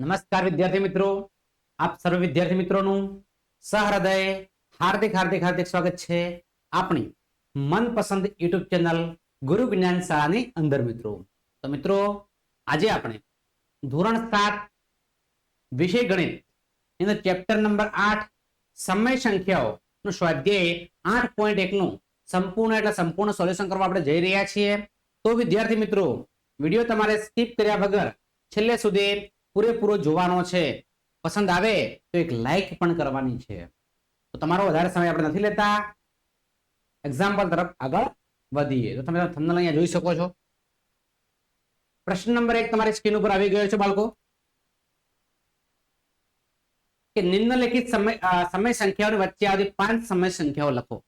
નમસ્કાર વિદ્યાર્થી મિત્રો. આપ સર્વ વિદ્યાર્થી મિત્રોનું સહૃદય, હાર્દિક હાર્દિક હાર્દિક સ્વાગત છે આપણી મનપસંદ યુટ્યુબ ચેનલ ગુરુ વિજ્ઞાન શાળાની અંદર મિત્રો. તો મિત્રો, આજે આપણે ધોરણ સાત વિષય ગણિત એનો ચેપ્ટર નંબર આઠ સમય સંખ્યાઓ નું સ્વાધ્યાય આઠ પોઈન્ટ એકનું સંપૂર્ણ એટલે સંપૂર્ણ સોલ્યુશન કરવા આપણે જઈ રહ્યા છીએ. તો વિદ્યાર્થી મિત્રો, વીડિયો તમારે સ્કીપ કર્યા વગર છેલ્લે સુધી પૂરેપૂરો જોવાનો છે, પસંદ આવે તો એક લાઈક પણ કરવાની છે. તો તમારો વધારે સમય આપણે નથી લેતા. એક્ઝામ્પલ તરફ આગળ વધીએ. તો તમે થંબનેલ અહીંયા જોઈ શકો છો. પ્રશ્ન નંબર એક તમારી સ્ક્રીન ઉપર આવી ગયો છે, બાળકો. કે નિમ્નલિખિત સમય સમય સંખ્યાઓની વચ્ચે આવતી પાંચ સમય સંખ્યાઓ લખો.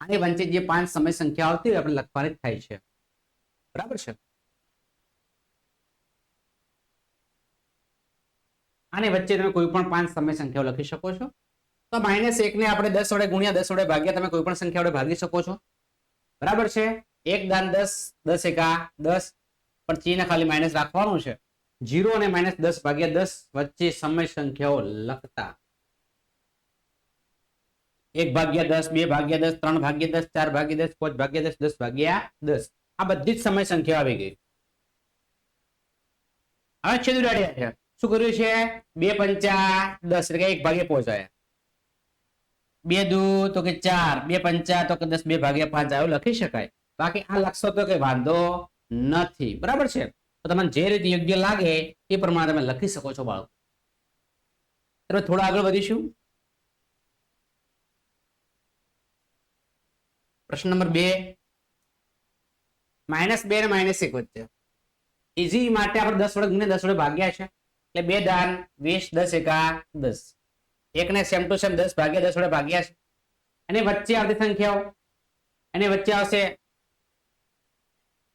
આની વચ્ચે જે પાંચ સમય સંખ્યાઓ આવતી આપણે લખવાની થાય છે. બરાબર છે? આની વચ્ચે તમે કોઈ પણ પાંચ સમય સંખ્યાઓ લખી શકો છો. તો માઇનસ એક ને આપણે દસ વડે ગુણ્યા, દસ વડે ભાગ્યા, તમે કોઈ પણ સંખ્યા વડે ભાગી શકો છો. બરાબર છે? એક દાન દસ દસ એકા દસ. પણ ચીને ખાલી માઇનસ રાખવાનું છે. જીરો અને માઇનસ દસ ભાગ્યા દસ વચ્ચે સમય સંખ્યાઓ લખતા. એક ભાગ્યા દસ, બે ભાગ્યા દસ, ત્રણ ભાગ્યા દસ, ચાર ભાગ્યા દસ, પાંચ ભાગ્યા દસ દસ ભાગ્યા દસ. આ બધી જ સમય સંખ્યા આવી ગઈ. હવે છેદ છે શું કર્યું છે? બે પંચા દસ, એટલે કે એક ભાગે પહોંચાયા બે દુ તો કે ચાર, બે પંચા તો કે દસ, બે ભાગે પાંચ આવ્યો લખી શકાય. બાકી આ લખશો તો કઈ વાંધો નથી. બરાબર છે? તો તમને જે રીતે યોગ્ય લાગે એ પ્રમાણે તમે લખી શકો છો બાળકો. તમે થોડા આગળ વધીશું. પ્રશ્ન નંબર બે. માઇનસ બે ને માઇનસ એક વચ્ચે. ઇઝી માટે આપણે દસ વડે ગુણ્યા દસ વડે ભાગ્યા છે. એટલે બે દાન, વીસ, દસ એકા દસ. એકને સેમ ટુ સેમ દસ ભાગ્યા દસ વડે ભાગ્યા છે. એની વચ્ચે આવતી સંખ્યાઓ એની વચ્ચે આવશે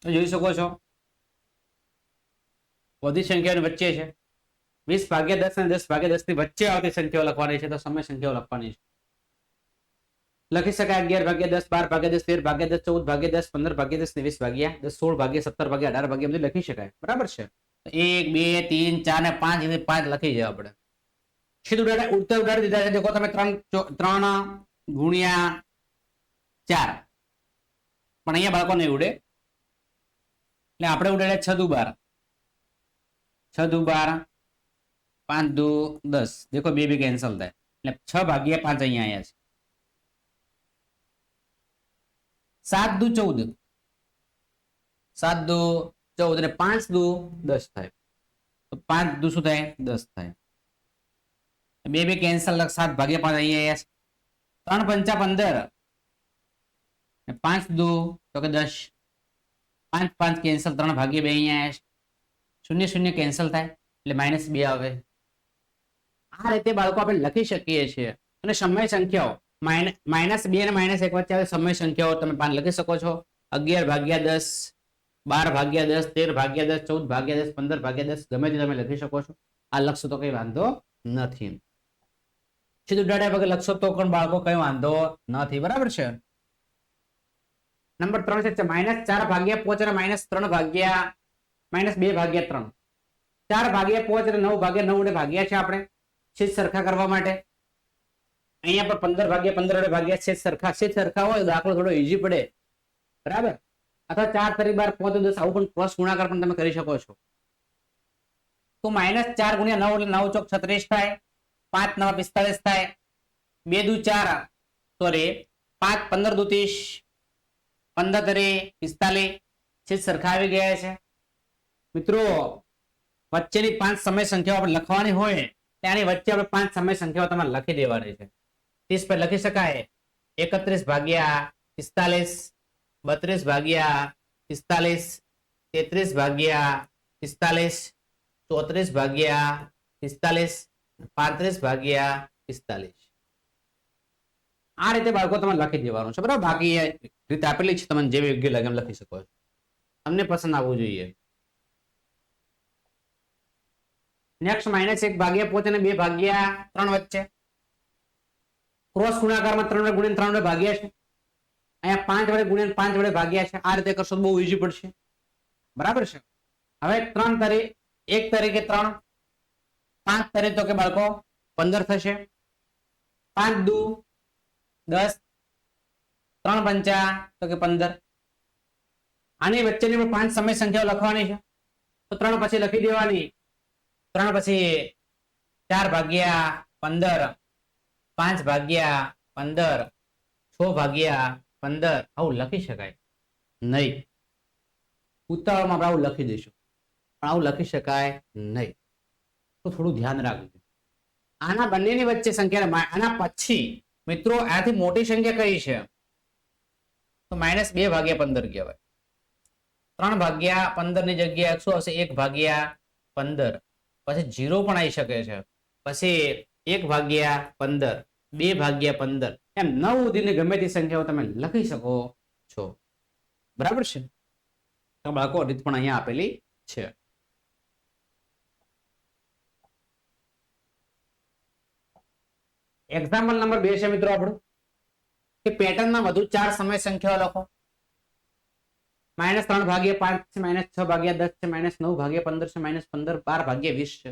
જોઈ શકો છો. બધી સંખ્યાઓની વચ્ચે છે. વીસ ભાગ્યા દસ અને દસ ભાગ્યા દસની વચ્ચે આવતી સંખ્યાઓ લખવાની છે, તો સમય સંખ્યાઓ લખવાની છે. લખી શકાય અગિયાર ભાગ્યા દસ, બાર ભાગ્યા દસ, તેર ભાગ્યા દસ, ચૌદ ભાગ્યા દસ, પંદર ભાગ્યા દસ વીસ ભાગ્યા દસ, સોળ ભાગ્યા સત્તર ભાગ્યા અઢાર ભાગ્યા બધું લખી શકાય. બરાબર છે? એક, બે, ત્રણ, ચાર ને પાંચ એની પાંચ લખી જાય આપણે. સીધું ઉડાડે ઉડતા ઉડાડી દીધા છે. દેખો તમે ત્રણ ત્રણ ગુણ્યા ચાર. પણ અહીંયા બાળકો નહીં ઉડે. એટલે આપણે ઉડાડ્યા છ દુ બાર. છ દુ બાર, પાંચ દુ દસ. દેખો બે બે કેન્સલ થાય. એટલે છ ભાગ્યા પાંચ અહીંયા આવ્યા છે. સાત દુ ચૌદ. સાત દુ ચૌદ અને પાંચ દુ દસ થાય. તો પાંચ દુ શું થાય? દસ થાય. બે બે કેન્સલ સાત ભાગ્યા પાંચ, અહીંયા ત્રણ પંચા પંદર. પાંચ દુ, તો કે દસ. પાંચ પાંચ કેન્સલ ત્રણ ભાગ્યા બે અહીંયા શૂન્ય શૂન્ય કેન્સલ થાય, એટલે માઇનસ બે આવે. આ રીતે બાળકો આપણે લખી શકીએ છીએ. અને સમય સંખ્યાઓ. માઇનસ બે અને માઇનસ એક વચ્ચે સમય સંખ્યાઓ તમે પાન લખી શકો છો. અગિયાર ભાગ્યા દસ. બાર ભાગ્યા દસ, તેર ભાગ્યા દસ, ચૌદ ભાગ્યા દસ, પંદર ભાગ્યા દસ, ગમે તે તમે લખી શકો છો. આ લખશો તો કઈ વાંધો નથી. સીધું દાડા વગર લખશો તો પણ બાળકો કઈ વાંધો નથી. બરાબર છે? નંબર ત્રણ છે માઇનસ ચાર ભાગ્યા પાંચ અને માઇનસ ત્રણ ભાગ્યા માઇનસ બે ભાગ્યા ત્રણ. ચાર ભાગ્યા પાંચ અને નવ ભાગ્યા નવ ભાગ્યા છે આપણે. છેદ સરખા કરવા માટે. અહીંયા પર પંદર ભાગ્યા પંદર વડે ભાગ્યા છેદ સરખા. છેદ સરખા હોય દાખલો થોડો ઈઝી પડે. બરાબર? અથવા ચાર તરી બાર પાંચ દસ આવું પણ ક્રોસ ગુણાકાર પણ તમે કરી શકો છો. તો માઇનસ ચાર ગુણ્યા નવ એટલે નવ ચોક છત્રીસ થાય. પાંચ નવ પિસ્તાલીસ થાય. બે દુ ચાર સોરી પાંચ પંદર દુ ત્રીસ, પંદર તરી પિસ્તાલીસ. છે સરખા આવી ગયા છે. મિત્રો, વચ્ચેની પાંચ સમય સંખ્યાઓ આપણે લખવાની હોય ત્યાંની વચ્ચે આપણે પાંચ સમય સંખ્યાઓ તમારે લખી દેવાની છે. ત્રીસ પર લખી શકાય. એકત્રીસ ભાગ્યા પિસ્તાલીસ બત્રીસ ભાગ્યા પિસ્તાલીસ, તેત્રીસ ભાગ્યા પિસ્તાલીસ, ચોત્રીસ ભાગ્યા પિસ્તાલીસ, પાંત્રીસ ભાગ્યા પિસ્તાલીસ. આ રીતે બાળકો તમારે લખી દેવાનું છે. બરાબર? બાકી રીતે આપેલી છે. તમને જેવી યોગ્ય લાગે એમ લખી શકો છો. તમને પસંદ આવવું જોઈએ. નેક્સ્ટ માઇનસ એક ભાગ્યા પોચ અને બે ભાગ્યા ત્રણ વચ્ચે. ક્રોસ ગુણાકારમાં ત્રણ ગુણ્યા ત્રણ ભાગ્યા છે અહીંયા પાંચ વડે ગુણ્યા પાંચ વડે ભાગ્યા છે. આ રીતે કરશો બહુ ઈઝી પડશે. બરાબર છે? હવે ત્રણ તરી, એક તરીકે ત્રણ, પાંચ તરે તો કે બાળકો, પંદર થશે. પાંચ દુ, દસ, ત્રણ પંચા, તો કે પંદર. આની વચ્ચેની પણ પાંચ સમય સંખ્યાઓ લખવાની છે. તો ત્રણ પછી લખી દેવાની. ત્રણ પછી ચાર ભાગ્યા પંદર, પાંચ ભાગ્યા પંદર, છ ભાગ્યા પંદર, આવું લખી શકાય. નહીં. ઉતાવળમાં આપણે આવું લખી દઈશું. પણ આવું લખી શકાય નહીં. તો થોડું ધ્યાન રાખજો. આના બંનેની વચ્ચે સંખ્યા આના પછી, મિત્રો આથી મોટી સંખ્યા કઈ છે? તો માઇનસ બે ભાગ્યા પંદર કહેવાય. ત્રણ ભાગ્યા પંદરની જગ્યાએ શું આવશે એક ભાગ્યા પંદર. પછી જીરો પણ આવી શકે છે. પછી એક ભાગ્યા પંદર, બે ભાગ્યા પંદર. એમ નવ સુધીની ગમે તે સંખ્યાઓ તમે લખી શકો છો. બરાબર છે? તો બાળકો રીત પણ અહીંયા આપેલી છે. એક્ઝામ્પલ નંબર બે છે મિત્રો આપણું. કે પેટર્નમાં વધુ ચાર સમય સંખ્યાઓ લખો. માઇનસ ત્રણ ભાગ્યા પાંચ છે માઇનસ છ ભાગ્યા દસ છે માઇનસ નવ ભાગ્યા પંદર છે માઇનસ પંદર બાર ભાગ્યા વીસ છે.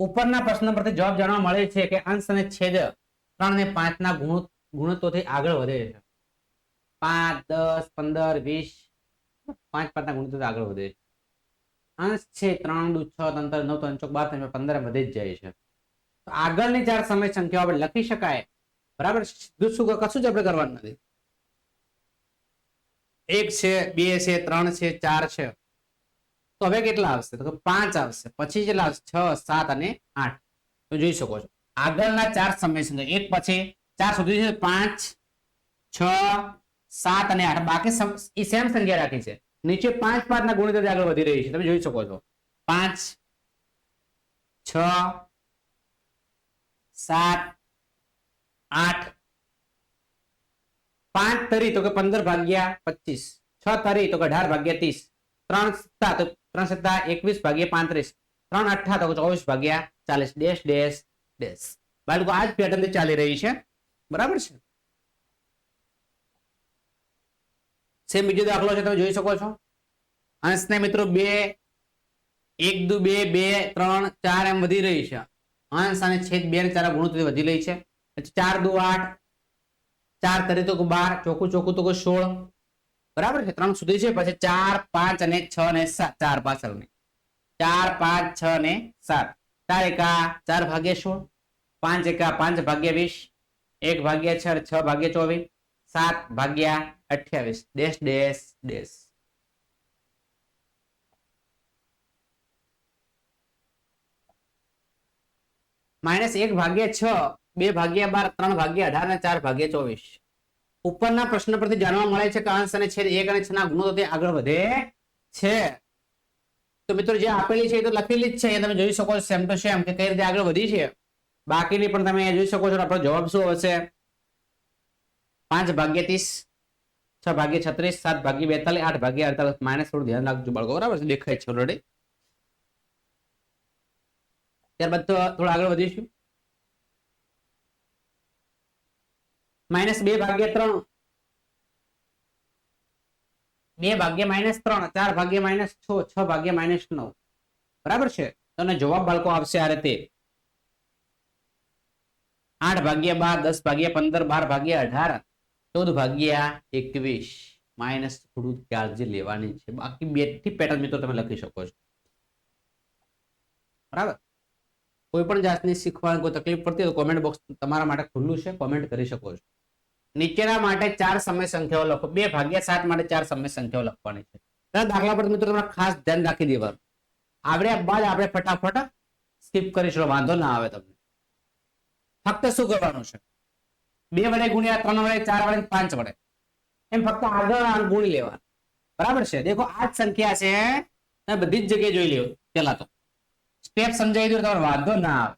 ઉપરના પ્રશ્ન પરથી જવાબ જાણવા મળે છે કે અંશ અને છેદ ત્રણ ને પાંચ ના ગુણ ગુણત્વથી આગળ વધે છે. પાંચ, દસ, પંદર, વીસ, પાંચ પાંચ ના ગુણત્વથી આગળ વધે છે. અંશ છે ત્રણ, દુ, છ તંત્ર નવ, ત્રણ, ચોક, બાર, ત્રણ પંદર વધે જ જાય છે. તો આગળની ચાર સમય સંખ્યાઓ આપણે લખી શકાય. બરાબર? શું કશું જ આપણે કરવાનું નથી. એક છે, બે છે, ત્રણ છે, ચાર છે. તો હવે કેટલા આવશે? તો પાંચ આવશે. પછી કેટલા આવશે? છ, સાત અને આઠ. તો જોઈ શકો છો. આગળના ચાર સંખ્યા એક પછી ચાર સુધી છે પાંચ, છ, સાત અને આઠ. બાકી સેમ સંખ્યા રાખી છે. નીચે પાંચ પાંચ ના ગુણિત આગળ વધી રહી છે. તમે જોઈ શકો છો. પાંચ, છ, સાત, આઠ. પાંચ તરી તો કે પંદર ભાગ્યા પચીસ. છ તરી તો કે અઢાર ભાગ્યા ત્રીસ. ત્રણ સત્તા તો ત્રણ સત્તા એકવીસ ભાગ્યા પાંત્રીસ. ત્રણ અઠા તો ચોવીસ ભાગ્યા ચાલીસ. Dash dash. ડેશ બાળકો આ જ પેટર્ન ચાલી રહી છે. બરાબર છે? સેમ બીજો દાખલો છે, તમે જોઈ શકો છો. અંશને મિત્રો બે, એક દુ બે બે, ત્રણ, ચાર એમ વધી રહી છે. અંશ અને છેદ બે ચાર ગુણોત્તરી વધી રહી છે. પછી ચાર દુ આઠ, ચાર તરી તો બાર, ચોખ્ખું ચોખ્ખું તો સોળ. બરાબર છે? ત્રણ સુધી છે, પછી ચાર, પાંચ અને છ ને સાત. ચાર પાછળ ને ચાર, પાંચ, છ ને સાત. ચાર એકા, ચાર ભાગ્યા સોળ. પાંચ એકા પાંચ ભાગ્યા વીસ, એક ભાગ્યા છ છ ભાગ્યા ચોવીસ, સાત ભાગ્યા અઠ્યાવીસ. Dash dash dash. માઇનસ એક ભાગ્યા છ, બે ભાગ્યા બાર, ત્રણ ભાગ્યા અઢાર અને ચાર ભાગ્યા ચોવીસ. ઉપરના પ્રશ્ન પરથી જાણવા મળે છે કે અંશ અને છેદ એક અને છ ના ગુણો તે આગળ વધે છે. તો મિત્રો જે આપેલી છે એ તો લખેલી જ છે. તમે જોઈ શકો છો સેમ ટુ સેમ કે કઈ રીતે આગળ વધી છે. બાકીની પણ તમે જોઈ શકો છો આપણો જવાબ શું હશે? પાંચ ભાગ્ય ત્રીસ, છ ભાગ્ય છત્રીસ, સાત ભાગ્ય બેતાલીસ, આઠ ભાગ્ય અડતાલીસ. માઇનસ થોડું ધ્યાન રાખજો બાળકો, બરાબર છે? દેખાય છે ઓલરેડી ત્યારબાદ થોડું આગળ વધીશું. માઇનસ બે ભાગ્ય ત્રણ. બે ભાગ્ય માઇનસ ત્રણ, ચાર ભાગ્ય માઇનસ છ છ ભાગ્ય માઇનસ નવ. બરાબર છે? તમને જવાબ બાળકો આવશે આ રીતે. આઠ ભાગ્યા બાર, દસ ભાગ્યા પંદર, બાર ભાગ્યા અઢાર, ચૌદ ભાગ્યા એકવીસ. માઇનસ થોડું કાળજી લેવાની છે. બાકી બેથી પેટર્ન મિત્રો તમે લખી શકો છો. બરાબર? કોઈ પણ જાતની શીખવાની કોઈ તકલીફ પડતી તો કોમેન્ટ બોક્સ તમારા માટે ખુલ્લું છે. કોમેન્ટ કરી શકો છો. નીચેના માટે ચાર સમય સંખ્યાઓ લખો. બે ભાગ્યા સાત માટે ચાર સમય સંખ્યાઓ લખવાની છે. દાખલા પર મિત્રો તમારે ખાસ ધ્યાન રાખી દેવાનું. આવડ્યા બાદ આપણે ફટાફટ સ્કીપ કરીશું. વાંધો ના આવે તમને. ફક્ત શું કરવાનું છે? બે વડે ગુણ્યા, ત્રણ વડે, ચાર વડે, પાંચ વડે. એમ ફક્ત આગળ ગુણી લેવાનું. બરાબર છે? દેખો, આ જ સંખ્યા છે, તમે બધી જ જગ્યાએ જોઈ લ્યો પેલા તો. સ્ટેપ સમજાવી દો તમારે વાંધો ના આવે.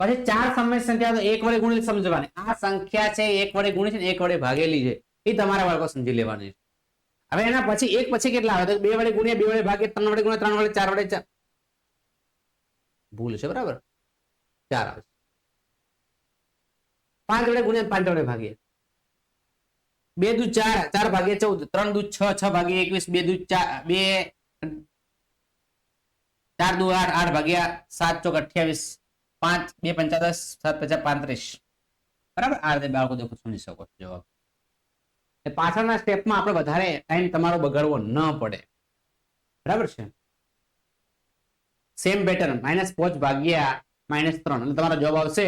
પછી ચાર સમય સંખ્યા એક વડે ગુણી સમજવાની. આ સંખ્યા છે, એક વડે ગુણી છે એક વડે ભાગેલી છે. એ તમારા બાળકો સમજી લેવાની છે. હવે એના પછી, એક પછી કેટલા આવે? તો બે વડે ગુણ્યા, બે વડે ભાગે, ત્રણ વડે ગુણ્યા, ત્રણ વડે, ચાર વડે, ચાર. ભૂલ છે, બરાબર? ચાર આવે. પાંચ વડે ગુણ્યા પાંચ વડે ભાગીએ. બે દુ ચાર ચાર ભાગ્યા ચૌદ, ત્રણ દુ છ છ ભાગ્યા એકવીસ, બે દુ ચાર બે, ચાર દુ આઠ આઠ ભાગ્યા સાત ચોક અઠ્યાવીસ, પાંચ, બે પંચાદસ, સાત પચાસ પાંત્રીસ. બરાબર? આ રીતે બાળકો દેખો, સમજી શકો છો જવાબ. પાછળના સ્ટેપમાં આપણે વધારે ટાઈમ તમારો બગાડવો ન પડે. બરાબર છે? સેમ પેટર્ન માઇનસ પાંચ ભાગ્યા માઇનસ ત્રણ. એટલે તમારો જવાબ આવશે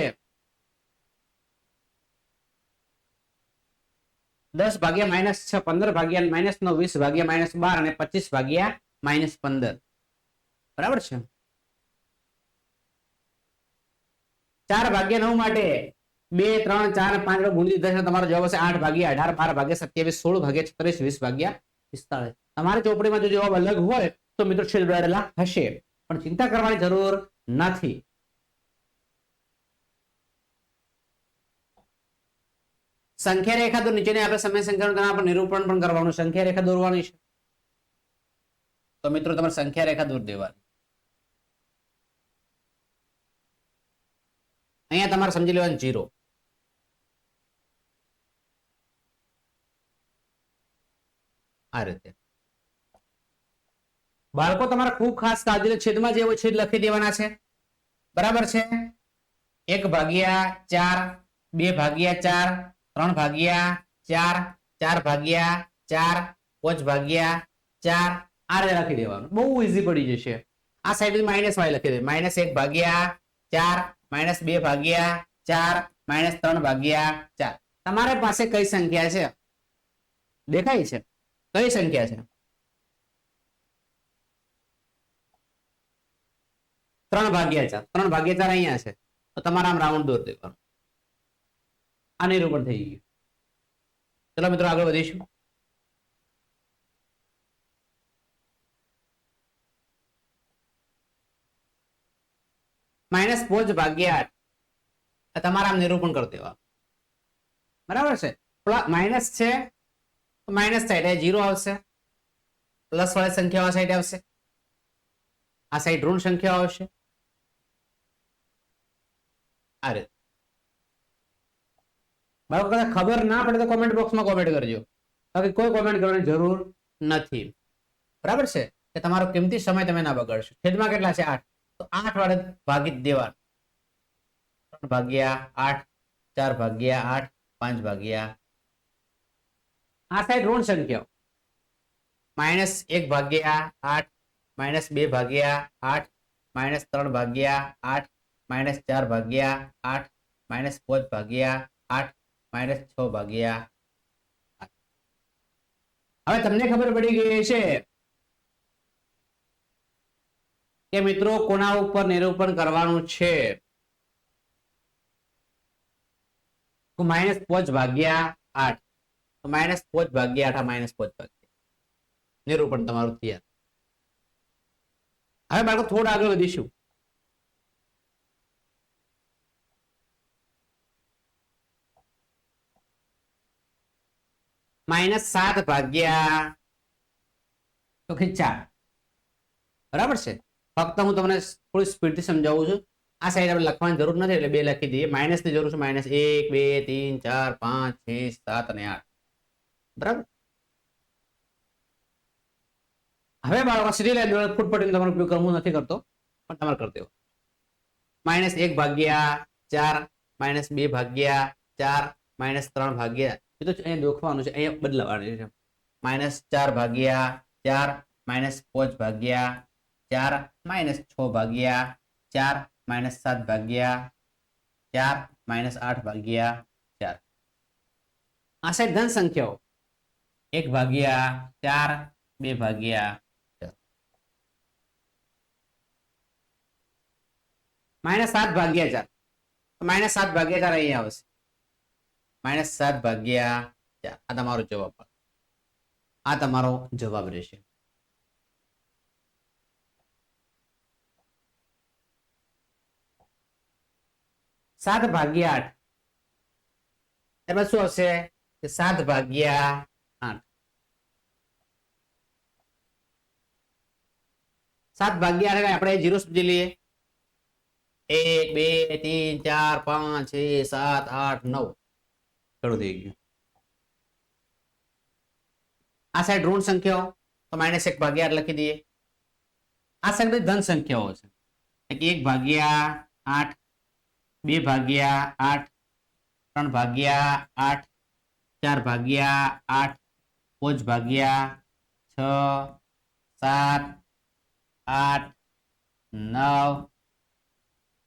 દસ ભાગ્યા માઇનસ છ, પંદર ભાગ્યા માઇનસ નવ, વીસ ભાગ્યા માઇનસ બાર અને પચીસ ભાગ્યા માઇનસ પંદર. બરાબર છે? ચાર ભાગ્યા નવ માટે બે, ત્રણ, ચાર, પાંચ ગુણતી દસ તમારો જવાબ હશે આઠ ભાગ્યા અઢાર, બાર ભાગ્યા સત્યાવીસ, સોળ ભાગ્યા છત્રીસ, વીસ ભાગ્યા પિસ્તાળીસ. તમારી ચોપડીમાં જો જવાબ અલગ હોય તો મિત્રો છેદ હશે. પણ ચિંતા કરવાની જરૂર નથી. સંખ્યા રેખા તો નીચેની આપણે સમય સંખ્યાનું નિરૂપણ પણ કરવાનું સંખ્યા રેખા દોરવાની છે. તો મિત્રો, તમારે સંખ્યા રેખા દૂર દેવાની. અહીંયા તમારે સમજી લેવાનું જીરો આ રીતે. બાળકો, તમારે ખૂબ ખાસ કાળજી છેદમાં જેવો છેદ લખી દેવાના છે. બરાબર છે? એક ભાગ્યા ચાર, બે ભાગ્યા ચાર ત્રણ ભાગ્યા ચાર ચાર ભાગ્યા ચાર, પાંચ ભાગ્યા ચાર આ રીતે લખી દેવાનું. બહુ ઈઝી પડી જશે. આ સાઈડ માઇનસ વાય લખી દે. માઇનસ એક ભાગ્યા ચાર માઇનસ બે ભાગ્યા ચાર માઇનસ ત્રણ ભાગ્યા ચાર. તમારી પાસે કઈ સંખ્યા છે? દેખાય છે? કઈ સંખ્યા છે? ત્રણ ભાગ્યા ચાર. ત્રણ ભાગ્યા ચાર અહીંયા છે. તો તમારે આમ રાઉન્ડ દોર દેવાનું. આ નિરૂપણ થઈ ગયું. ચલો મિત્રો આગળ વધીશું. માઇનસ પોચ ભાગ્યા આઠ. તમારા નિરૂપણ કરી દેવા બરાબર છે? માઇનસ છે માઇનસ સાઈડ જીરો આવશે. પ્લસ વાળી સંખ્યાઓ સાઈડ આવશે. આ સાઈડ ઋણ સંખ્યાઓ આવશે. આ રીતે. બાળકો, કદાચ ખબર ના પડે તો કોમેન્ટ બોક્સમાં કોમેન્ટ કરજો. બાકી કોઈ કોમેન્ટ કરવાની જરૂર નથી. બરાબર છે? કે તમારો કિંમતી સમય તમે ના બગાડશો. છેદમાં કેટલા છે? આઠ. તો આઠ વાળે ભાગી જ દેવાનું. ત્રણ ભાગ્યા આઠ, ચાર ભાગ્યા આઠ, પાંચ ભાગ્યા આ સાઈડ ઋણ સંખ્યાઓ. માઇનસ એક ભાગ્યા આઠ, માઇનસ બે ભાગ્યા આઠ, માઇનસ ત્રણ ભાગ્યા આઠ, માઇનસ ચાર ભાગ્યા આઠ, માઇનસ પાંચ ભાગ્યા આઠ માઇનસ છ ભાગ્યા હવે તમને ખબર પડી ગઈ છે કે મિત્રો કોના ઉપર નિરૂપણ કરવાનું છે? માઇનસ પોચ ભાગ્યા આઠ. માઇનસ પોચ ભાગ્યા આઠ માઇનસ પોચ ભાગ્યા. નિરૂપણ તમારું તૈયાર હવે બાળકો થોડા આગળ વધીશું. માઇનસ સાત ભાગ્યા. તો કે ચાર. બરાબર છે? ફક્ત હું તમને થોડી સ્પીડથી સમજાવું છું. આ સાઈડ આપણે લખવાની જરૂર નથી, એટલે બે લખી દઈએ. માઇનસની જરૂર છે માઇનસ એક, બે, ત્રણ, ચાર, પાંચ, છ, સાત અને આઠ. બરાબર? હવે બાળકો સીધી દ્વારા ફૂટ પટ્ટીનો તમારો ઉપયોગ કરવો નથી કરતો, પણ તમારે કરી દેવો. માઇનસ એક ભાગ્યા ચાર માઇનસ બે ભાગ્યા ચાર માઇનસ ત્રણ ભાગ્યા એ તો અહીંયા દોખવાનું છે. અહીંયા બદલાવાનું છે. માઇનસ ચાર ભાગ્યા ચાર, માઇનસ પાંચ ભાગ્યા ચાર, માઇનસ છ ભાગ્યા ચાર, માઇનસ સાત ભાગ્યા ચાર, માઇનસ આઠ ભાગ્યા ચાર. આ સાઈડ ધન સંખ્યાઓ. એક ભાગ્યા ચાર, બે ભાગ્યા માઇનસ સાત ભાગ્યા ચાર. માઇનસ સાત ભાગ્યા ચાર અહીંયા આવશે. માઇનસ સાત ભાગ્યા ચાર. આ તમારો જવાબ આ તમારો જવાબ રહેશે. સાત ભાગ્યા આઠ. એમાં શું હશે? સાત ભાગ્યા આઠ. સાત ભાગ્યા આઠ આપણે જીરો સમજી લઈએ. એક, બે, ત્રણ, ચાર, પાંચ, છ, સાત, આઠ, નવ. ઘણું થઈ ગયું આ સાઈડ ઋણ સંખ્યાઓ તો માઇનસ એક ભાગ્યા આઠ લખી દઈએ આ સગળી ધન સંખ્યાઓ છે એટલે કે એક ભાગ્યા આઠ બે ભાગ્યા આઠ ત્રણ ભાગ્યા આઠ ચાર ભાગ્યા આઠ પાંચ ભાગ્યા છ સાત આઠ નવ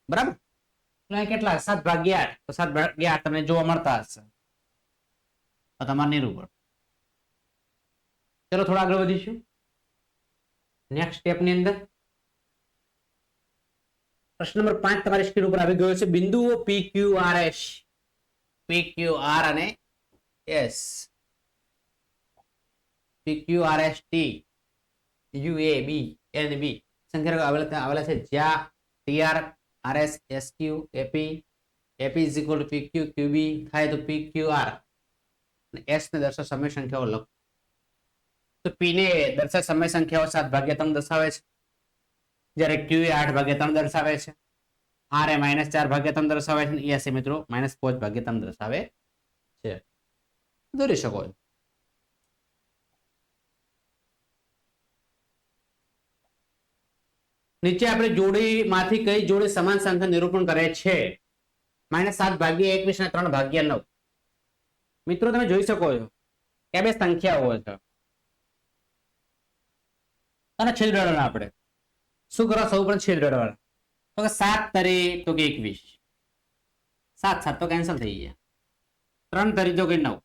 બરાબર એટલે અહીં કેટલા સાત ભાગ્યા આઠ તો સાત ભાગ્યા આઠ તમને જોવા મળતા હશે તમારે નિરૂપણ ચલો થોડા આગળ વધીશું. નેક્સ્ટ સ્ટેપની અંદર. પ્રશ્ન નંબર પાંચ તમારી સ્ક્રીન ઉપર આવી ગયો છે. બિંદુઓ P Q R S P Q R અને S P Q R S T U A B N B સંખ્યા આવેલા આવેલા છે. જ્યાં T R S S Q AP AP is equal to P Q Q B થાય તો પી Q R S ને દર્શાવ સમય સંખ્યાઓ લખો. તો પી ને દર્શાવ સમય સંખ્યાઓ સાત ભાગ્યા ત્રણ દર્શાવે છે. જ્યારે ક્યુ એ આઠ ભાગ્યા ત્રણ દર્શાવે છે. આર એ માઇનસ ચાર ભાગ્યા ત્રણ દર્શાવે છે. એસ એ મિત્રો માઇનસ પાંચ ભાગ્યા ત્રણ દર્શાવે છે. દોરી શકો છો. નીચે આપણે જોડીમાંથી કઈ જોડી સમાન સંખ્યા નિરૂપણ કરે છે? માઇનસ સાત ભાગ્યા એકવીસ ને ત્રણ ભાગ્યા નવ. મિત્રો, તમે જોઈ શકો છો. કે બે સંખ્યાઓ છે? અને છેદ આપણે. શું કરો? સૌ પણ છેદ તો કે સાત તરી તો કે એકવીસ. સાત સાત તો કેન્સલ થઈ ગયા. ત્રણ તરી તો કે નવ.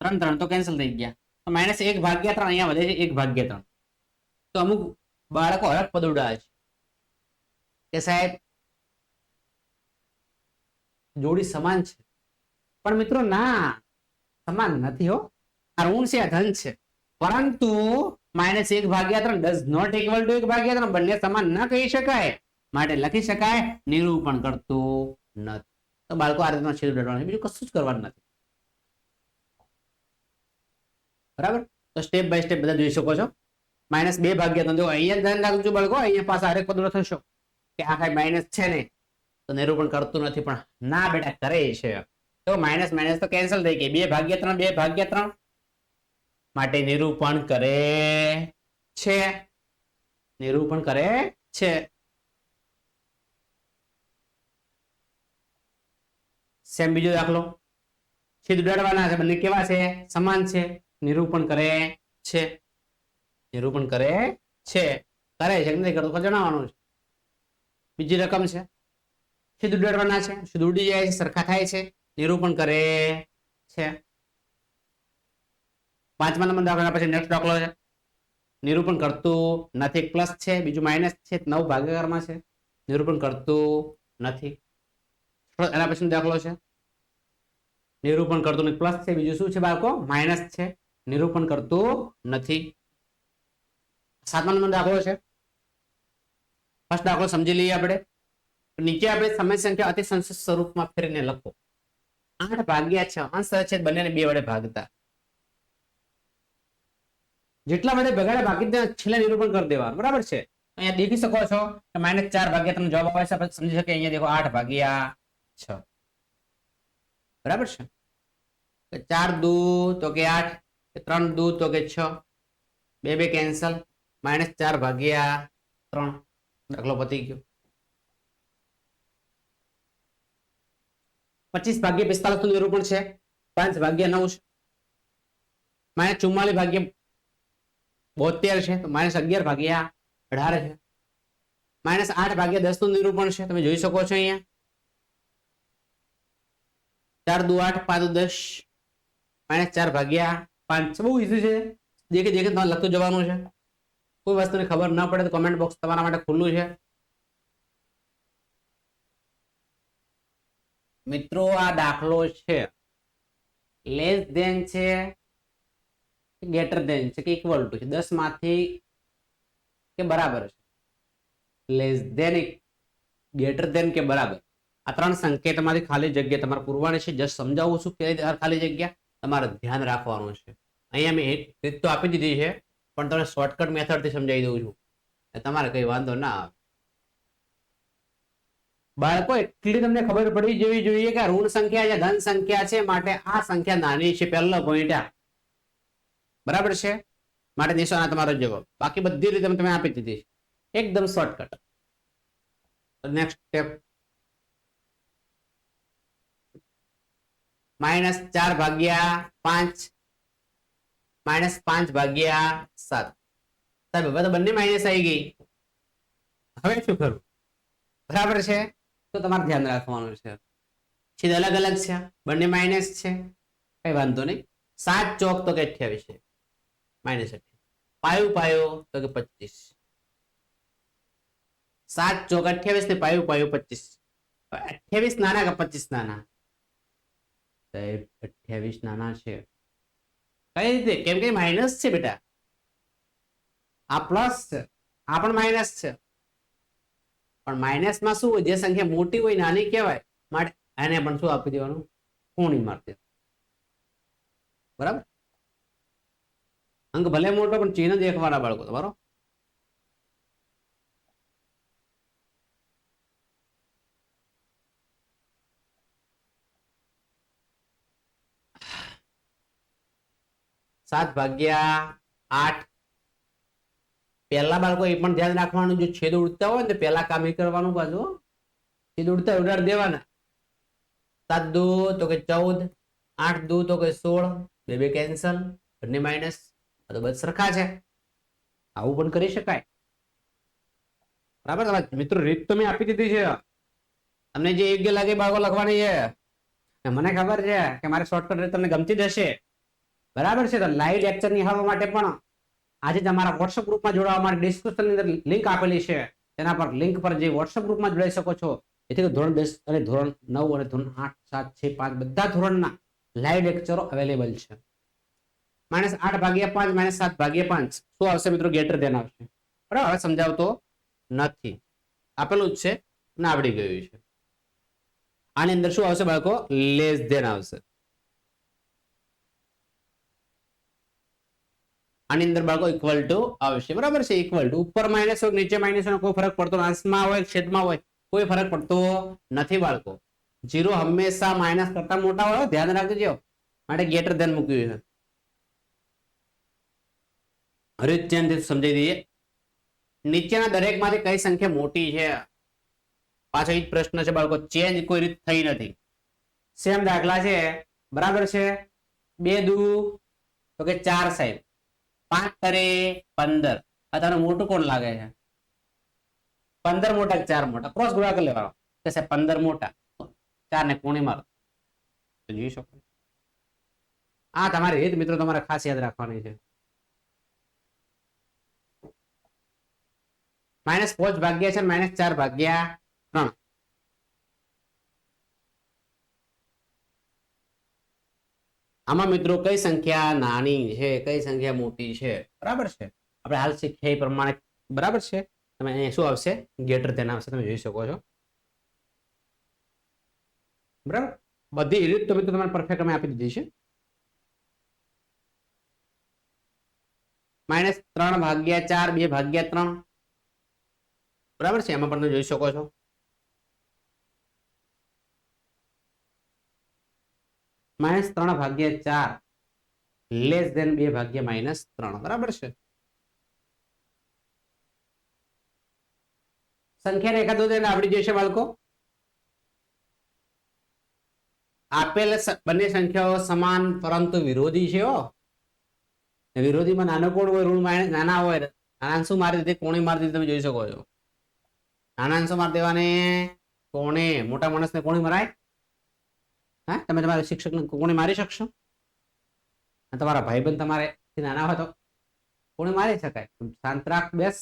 ત્રણ ત્રણ તો કેન્સલ થઈ ગયા. તો માઇનસ એક ભાગ્યા ત્રણ, અહીંયા વધે છે એક ભાગ્યા ત્રણ. તો અમુક બાળકો હરખ પદ છે. કે સાહેબ, જોડી સમાન છે. પણ મિત્રો ના, સમાન નથી હો. ઋણ છે ધન છે. પરંતુ માઇનસ એક ભાગ્યા ત્રણ ડઝ નોટ ઇક્વલ ટુ એક ભાગ્યા ત્રણ, બંને સમાન ન કહી શકાય. માટે લખી શકાય, નિરૂપણ કરતું નથી. તો બાળકો, આ રીતના છેદ ઉડાડવાનું બીજું કશું જ કરવાનું નથી. બરાબર? તો સ્ટેપ બાય સ્ટેપ બધા જોઈ શકો છો. માઇનસ બે ભાગ્યા ત્રણ, જો અહીંયા ધ્યાન રાખજો બાળકો, અહીંયા પાસે હરેક પદનો થશો. કે આ કઈ માઇનસ છે ને તો નિરૂપણ કરતું નથી, પણ ના બેટા, કરે છે. તો માઇનસ માઇનસ તો કેન્સલ થઈ ગઈ. બે ભાગ્યા ત્રણ, બે ભાગ્યા ત્રણ. માટે નિરૂપણ કરે છે. નિરૂપણ કરે છે. સેમ બીજો દાખલો. છેદ ઉડાડવાના છે. બંને કેવા છે? સમાન છે. નિરૂપણ કરે છે. નિરૂપણ કરે છે. કરે છે. નથી કરતો જણાવવાનું છે. બીજી રકમ છે. છેદ ઉડાડવાના છે. છેદ ઉડી જાય છે. સરખા થાય છે. નિરૂપણ કરે છે. પાંચમા નંબર દાખલા પછી નેક્સ્ટ દાખલો છે. નિરૂપણ કરતું નથી પ્લસ છે, બીજું માઇનસ છે નવ ભાગાકારમાં છે. નિરૂપણ કરતું નથી. એના પછી દાખલો છે. નિરૂપણ કરતું પ્લસ છે, બીજું શું છે બાળકો? માઇનસ છે. નિરૂપણ કરતું નથી. સાતમા નંબર દાખલો છે. ફર્સ્ટ દાખલો સમજી લઈએ આપણે. નીચે આપણે સમય સંખ્યા અતિ સંક્ષિપ્ત સ્વરૂપમાં ફેરીને લખો. આઠ ભાગ્યા છ. અંશ છે બંનેને બે વડે ભાગતા. જેટલા વડે ભગાડે ભાગી છેલ્લે નિરૂપણ કરી દેવાનું. બરાબર છે? અહીંયા દેખી શકો છો કે માઇનસ ચાર ભાગ્યા તમને જવાબ આવે છે. સમજી શકે અહીંયા દેખો આઠ ભાગ્યા છ. બરાબર છે? ચાર દુ તો કે આઠ ત્રણ દુ તો કે છ. બે બે કેન્સલ માઇનસ ચાર ભાગ્યા ત્રણ. દાખલો પતી ગયો. પચીસ ભાગ્યા પિસ્તાલીસનું નિરૂપણ છે. પાંચ ભાગ્યા નવ છે. માઇનસ ચુમ્માલીસ ભાગ્યા બોતેર છે. તો માઇનસ અગિયાર ભાગ્યા અઢાર છે. માઇનસ આઠ ભાગ્યા દસનું નિરૂપણ છે. તમે જોઈ શકો છો અહીંયા. ચાર દુ આઠ, પાંચ દસ. માઇનસ ચાર ભાગ્યા પાંચ. બહુ ઈઝી છે. દેખી દેખી તમારે લખતું જવાનું છે. કોઈ વસ્તુની ખબર ન પડે તો કોમેન્ટ બોક્સ તમારા માટે ખુલ્લું છે. મિત્રો, આ દાખલો છે. લેસ ધેન છે ગેટર ધેન છે કે ઇક્વલ ટુ છે? દસમાંથી કે બરાબર છે? લેસ ધેન ગેટર ધેન કે બરાબર? આ ત્રણ સંકેતમાંથી ખાલી જગ્યા તમારે પૂરવાની છે. જસ્ટ સમજાવું છું કે ખાલી જગ્યા? તમારે ધ્યાન રાખવાનું છે. અહીંયા મેં એક રીત તો આપી દીધી છે, પણ તમને શોર્ટકટ મેથડથી સમજાવી દઉં છું. તમારે કંઈ વાંધો ના આવે. બાળકો, એટલી તમને ખબર પડવી જવી જોઈએ કે ઋણ સંખ્યા છે, ધન સંખ્યા છે, માટે આ સંખ્યા નાની છે, પહેલો પોઈન્ટ આ. બરાબર છે? માટે નિશાના તમારો જવાબ. બાકી બધી રીતે તમે આપી દીધી એકદમ શોર્ટકટ નેક્સ્ટ સ્ટેપ માઇનસ ચાર ભાગ્યા પાંચ. માઇનસ પાંચ ભાગ્યા સાત. સાહેબ, હવે તો બંને માઇનસ આવી ગઈ. હવે શું કરવું બરાબર છે? તો તમારે ધ્યાન રાખવાનું છે. છેદ અલગ અલગ છે. બંને માઇનસ છે. કઈ વાંધો નહીં. સાત ચોક તો કે અઠ્યાવીસ છે. માઇનસ પાયું પાયો તો કે પચીસ. સાત ચોક અઠ્યાવીસ ને પાયું પાયું પચીસ. અઠ્યાવીસ નાના કે પચીસ નાના? સાહેબ, અઠ્યાવીસ નાના છે. કઈ રીતે? કેમ કે માઇનસ છે બેટા. આ પ્લસ છે. આ પણ માઇનસ છે. પણ માઇનસમાં શું હોય? જે સંખ્યા મોટી હોય, નાની કહેવાય. માટે એને પણ શું આપી દેવાનું? કોણી દેવાનું બરાબર? અંક ભલે મોટો પણ ચિહ્ન દેખવાના બાળકો, તમારો. સાત ભાગ્યા આઠ પહેલા બાળકો એ પણ ધ્યાન રાખવાનું, જો છેદ ઉડતા હોય ને પહેલા કામ એ કરવાનું બાજુ છેદ ઉડતા ઉડાડ દેવાના. સાત દો તો કે ચૌદ, આઠ દો તો કે સોળ, બે બે કેન્સલ બંને માઇનસ તો બધા સરખા છે. આવું પણ કરી શકાય. બરાબર મિત્રો, રીત તો મેં આપી દીધી છે. તમને જે યોગ્ય લાગે બાળકો લખવાની છે. મને ખબર છે કે મારે શોર્ટકટ રીત તમને ગમતી જ બરાબર છે, તો લાઈવ લેક્ચર નિહાળવા માટે પણ આજે તમારા વોટ્સઅપ ગ્રુપમાં જોડાવા માટે ડિસ્ક્રિપ્શનની અંદર લિંક આપેલી છે. તેના પર લિંક પર જે વોટ્સઅપ ગ્રુપમાં જોડાઈ શકો છો, એથી ધોરણ દસ અને ધોરણ નવ અને ધોરણ આઠ, સાત, છ, પાંચ બધા ધોરણના લાઈવ લેક્ચરો અવેલેબલ છે. માઇનસ આઠ ભાગ્યા પાંચ માઇનસ સાત ભાગ્યા પાંચ. શું આવશે મિત્રો? ગેટર ધ્યાન આવશે. બરાબર? સમજાવતો નથી. આપેલું જ છે ને આવડી ગયું છે. આની અંદર શું આવશે બાળકો? લેસ ધેન આવશે. આની અંદર બાળકો ઇક્વલ ટુ આવશે બરાબર છે? ઇક્વલ ટુ ઉપર માઇનસ હોય નીચે માઇનસ હોય, કોઈ ફરક પડતો અંશમાં હોય છેદમાં હોય, કોઈ ફરક પડતો નથી બાળકો. જીરો હંમેશા માઇનસ કરતા મોટા હોય, ધ્યાન રાખજો. માટે ગેટર ધ્યાન મૂક્યું હરિત ચેનથી સમજાવી દઈએ. નીચેના દરેકમાંથી કઈ સંખ્યા મોટી છે? પાછો એ જ પ્રશ્ન છે બાળકો. ચેન્જ કોઈ રીત થઈ નથી. સેમ દાખલા છે. બરાબર છે? બે દુ તો કે ચાર સાહેબ. પાંચ તરે પંદર. આ તને મોટું કોણ લાગે છે? પંદર મોટા ચાર મોટા ક્રોસ ગુણાકાર લેવાનો. કે પંદર મોટા ચાર ને કોણી મારો. જોઈ શકો. આ તમારી રીત, મિત્રો, તમારે ખાસ યાદ રાખવાની છે. માઇનસ પાંચ ભાગ્યા છે, માઇનસ ચાર ભાગ્યા ત્રણ. આમાં મિત્રો કઈ સંખ્યા નાની છે, કઈ સંખ્યા મોટી છે? બરાબર છે? આપણે હાલ શીખ્યા એ પ્રમાણે બરાબર છે? તમે અહીંયા શું આવશે? ગેટર તેના આવશે, તમે જોઈ શકો છો. બરાબર? બધી રીત તો મિત્રો તમારે પરફેક્ટ અમે આપી દીધી છે. માઇનસ ત્રણ ભાગ્યા ચાર, બે ભાગ્યા ત્રણ. બરાબર છે? એમાં પણ તમે જોઈ શકો છો. માઇનસ ત્રણ ભાગ્યા ચાર લેસ દેન બે ભાગ્યા માઇનસ ત્રણ. બરાબર છે? સંખ્યા એકાદો આવડી જશે બાળકો. આપેલ બંને સંખ્યાઓ સમાન પરંતુ વિરોધી છે વિરોધીમાં નાનો કોણ હોય, ઋણ માઇનસ, નાના હોય નાના અંશો મારી દીધી કોણે મારી દીધી તમે જોઈ શકો છો. નાના અંશો મારી દેવાને? કોણે? મોટા માણસને કોણે મરાય? હા? તમે તમારા શિક્ષકને કોણે મારી શકશો? તમારા ભાઈબંધ તમારે નાના હોય કોણે મારી શકાય? શાંત રાખ, બેસ.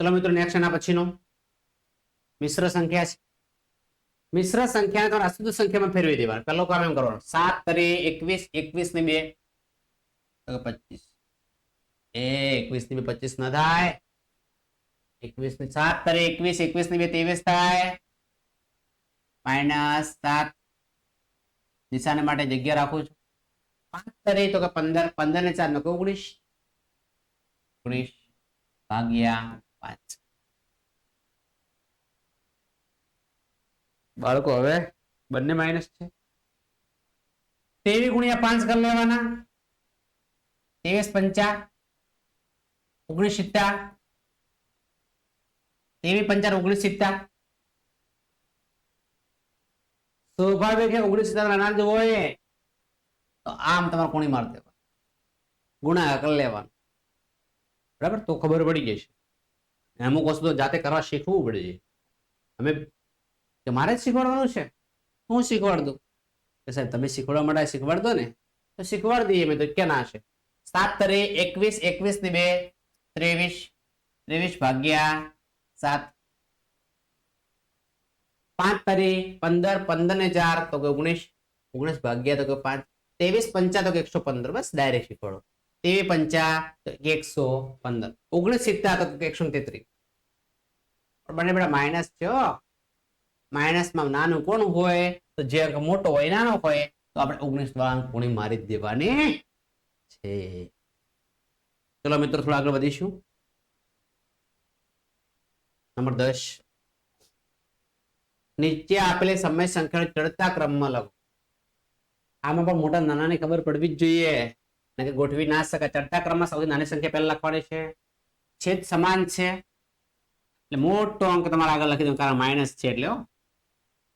ચલો મિત્રો નેક્સ્ટ એના પછીનો. મિશ્ર સંખ્યા છે. મિશ્ર સંખ્યાને તમારે અશુદ્ધ સંખ્યામાં ફેરવી દેવાનું. પહેલો કામ એમ કરવાનું. સાત તરી એકવીસ એકવીસ ને બે, પચીસ. એ એકવીસની બે પચીસ ના થાય. એકવીસની સાત તરી એકવીસ એકવીસની બે ત્રેવીસ થાય. માઇનસ સાત. નિશાને માટે જગ્યા રાખું છું. પાંચ તરી તો કે પંદર પંદર ને ચાર નકો ઓગણીસ ઓગણીસ ભાગ્યા પાંચ. બાળકો હવે બંને માઇનસ છે. ત્રેવીસ ગુણ્યા પાંચ કરી લેવાના. ત્રેવીસ પંચા. ઓગણીસ સિત્તા તેવી પંચાર ઓગણીસ સિત્તા સ્વાભાવિક છે ઓગણીસ સિત્તા અનાજ હોય, તો આમ તમારે કોણી માર દેવા. ગુણાકાર કરી લેવાનું. બરાબર? તો ખબર પડી જશે અમુક વસ્તુ જાતે કરવા શીખવું પડે છે. અમે કે મારે જ શીખવાડવાનું છે? હું શીખવાડ? દઉં કે સાહેબ, તમે શીખવાડવા માટે શીખવાડ દો ને, તો શીખવાડ દઈએ મેં તો, કે ના છે? સાત તરી એકવીસ એકવીસની બે ત્રેવીસ ત્રેવીસ ભાગ્યા સાત. પાંચ તરી પંદર પંદર ને ચાર તો કે ઓગણીસ ઓગણીસ ભાગ્યા તો કે પાંચ. ત્રેવીસ પંચા તો કે એકસો પંદર, બસ ડાયરેક્ટ શીખવાડો. ત્રેવીસ પંચા એકસો પંદર. ઓગણીસ સિત્તા તો એકસો તેત્રીસ. બંને બધા માઇનસ છે. માઇનસમાં નાનું કોણ હોય? તો જે અંક મોટો હોય, નાનો હોય, તો આપણે ઓગણીસ વાળા કોણી મારી દેવાની છે. ચલો મિત્રો, થોડા આગળ વધીશું. નંબર દસ. નીચે આપેલી સમય સંખ્યા ચડતા ક્રમમાં લખો. આમાં પણ મોટા નાનાની ખબર પડવી જ જોઈએ. કે ગોઠવી ના શકાય. ચડતા ક્રમમાં સૌથી નાની સંખ્યા પહેલા લખવાની છે. છેદ સમાન છે. એટલે મોટો અંક તમારે આગળ લખી દો કારણ માઇનસ છે એટલે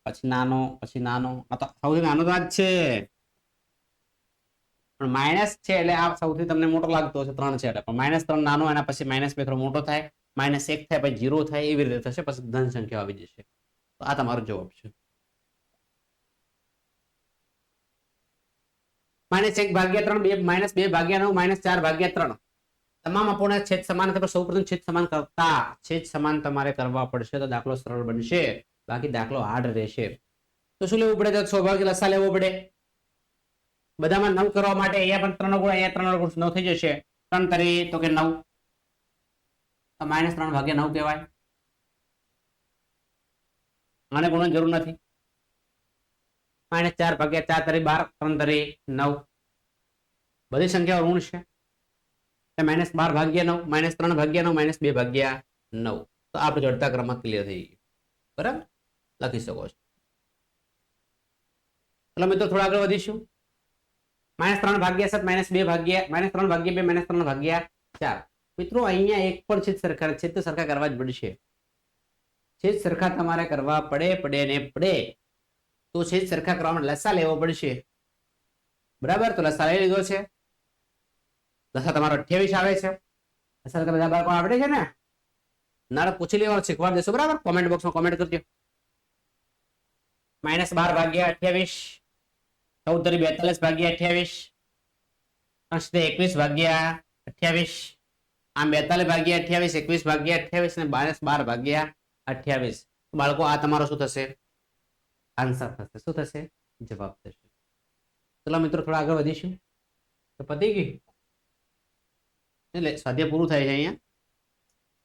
પછી નાનો પછી નાનો. આ તો સૌથી નાનો તો આ જ છે. પણ માઇનસ છે એટલે આ સૌથી તમને મોટો લાગતો હશે ત્રણ છે એટલે. પણ માઇનસ ત્રણ નાનો એના પછી માઇનસ બે થોડો મોટો થાય, માઇનસ એક થાય પછી જીરો થાય એવી રીતે થશે, પછી ધન સંખ્યા આવી જશે. તો આ તમારો જવાબ છે. માઇનસ એક ભાગ્યા ત્રણ, બે માઇનસ બે ભાગ્યા નવ, માઇનસ ચાર ભાગ્યા ત્રણ. તમામ અપૂર્ણાંક છેદ સમાન હતા સૌ સૌપ્રથમ છેદ સમાન કરતા છેદ સમાન તમારે કરવા પડશે તો દાખલો સરળ બનશે. બાકી દાખલો હાર્ડ રહેશે. તો શું લેવું પડે? તો સ્વાભાવિક લસા લેવો પડે. બધામાં નવ કરવા માટે અહીંયા પણ ત્રણ ગુણ અહીંયા ત્રણ ગુણ નવ થઈ જશે. ત્રણ તરી તો કે નવ. માઇનસ ત્રણ ભાગ્યા નવ કહેવાય. આને ગુણવાની જરૂર નથી. માઇનસ ચાર ભાગ્યા ચાર તરી બાર, ત્રણ તરી નવ. બધી સંખ્યાઓ ઋણ છે. માઇનસ બાર ભાગ્યા નવ, માઇનસ ત્રણ ભાગ્યા નવ, માઇનસ બે ભાગ્યા નવ. તો આપણે ચડતા ક્રમમાં ક્લિયર થઈ ગયું. બરાબર? લખી શકો છો. ચાલો મિત્રો, થોડા આગળ વધીશું. માઇનસ ત્રણ ભાગ્યા સાત માઇનસ બે ભાગ્યા માઇનસ ત્રણ ભાગ્યા બે માઇનસ ત્રણ ભાગ્યા ચાર. મિત્રો, અહીંયા એક પણ છેદ સરખા, છેદ તો સરખા કરવા જ પડશે. છેદ સરખા તમારે કરવા પડે પડે ને પડે. તો છેદ સરખા કરવા માટે લસા લેવો પડશે. બરાબર? તો લસા લઈ લીધો છે. લસા તમારો અઠ્યાવીસ આવે છે. લસા તો બધા બાળકો આવડે છે ને? નારે પૂછી લેવાનું શીખવાડ દેશો, બરાબર? કોમેન્ટ બોક્સમાં કોમેન્ટ કરજો. માઇનસ બાર ભાગ્યા અઠ્યાવીસ. ચૌદ તરી બેતાલીસ ભાગ્યા અઠ્યાવીસ એકવીસ ભાગ્યા અઠ્યાવીસ, આમ બેતાલીસ ભાગ્યા અઠ્યાવીસ, એકવીસ ભાગ્યા અઠ્યાવીસ અને માઇનસ બાર ભાગ્યા અઠ્યાવીસ. બાળકો, આ તમારો શું થશે? આન્સર થશે. શું થશે? જવાબ થશે. ચલો મિત્રો, થોડા આગળ વધીશું. તો પતી ગયું. એટલે સ્વાધ્યાય પૂરું થાય છે અહીંયા.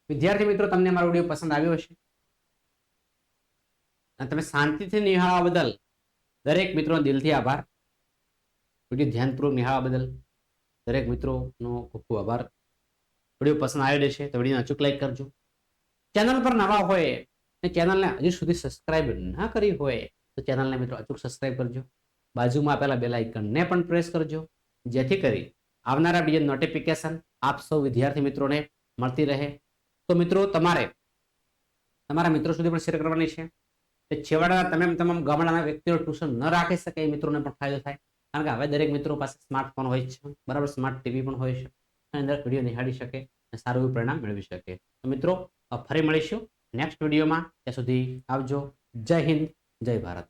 વિદ્યાર્થી મિત્રો, તમને મારો વીડિયો પસંદ આવ્યો હશે. તમે શાંતિથી નિહાળવા બદલ દરેક મિત્રોનો દિલથી આભાર. વીડિયો ધ્યાનપૂર્વક નિહાળવા બદલ દરેક મિત્રોનો ખૂબ ખૂબ આભાર. વીડિયો પસંદ આવ્યો છે તો વિડીયોને અચૂક લાઈક કરજો. ચેનલ પર નવા હોય અને ચેનલને હજી સુધી સબસ્ક્રાઇબ ના કરી હોય તો ચેનલને મિત્રો અચૂક સબસ્ક્રાઇબ કરજો. બાજુમાં આપેલા બેલ આઇકનને પણ પ્રેસ કરજો. જેથી કરી આવનારા બીજા નોટિફિકેશન આપ સૌ વિદ્યાર્થી મિત્રોને મળતી રહે. તો મિત્રો તમારે, તમારા મિત્રો સુધી પણ શેર કરવાની છે. તે છેવાડાના તમામ તમામ ગામડાના વ્યક્તિઓ ટ્યુશન ન રાખી શકે એ મિત્રોને પણ ફાયદો થાય. કારણ કે હવે દરેક મિત્રો પાસે સ્માર્ટફોન હોય છે. બરાબર સ્માર્ટ ટીવી પણ હોય છે. અને અંદર વીડિયો નિહાળી શકે અને સારું એવું પરિણામ મેળવી શકે. તો મિત્રો, ફરી મળીશું. નેક્સ્ટ વિડીયોમાં ત્યાં સુધી આવજો. જય હિન્દ, જય ભારત.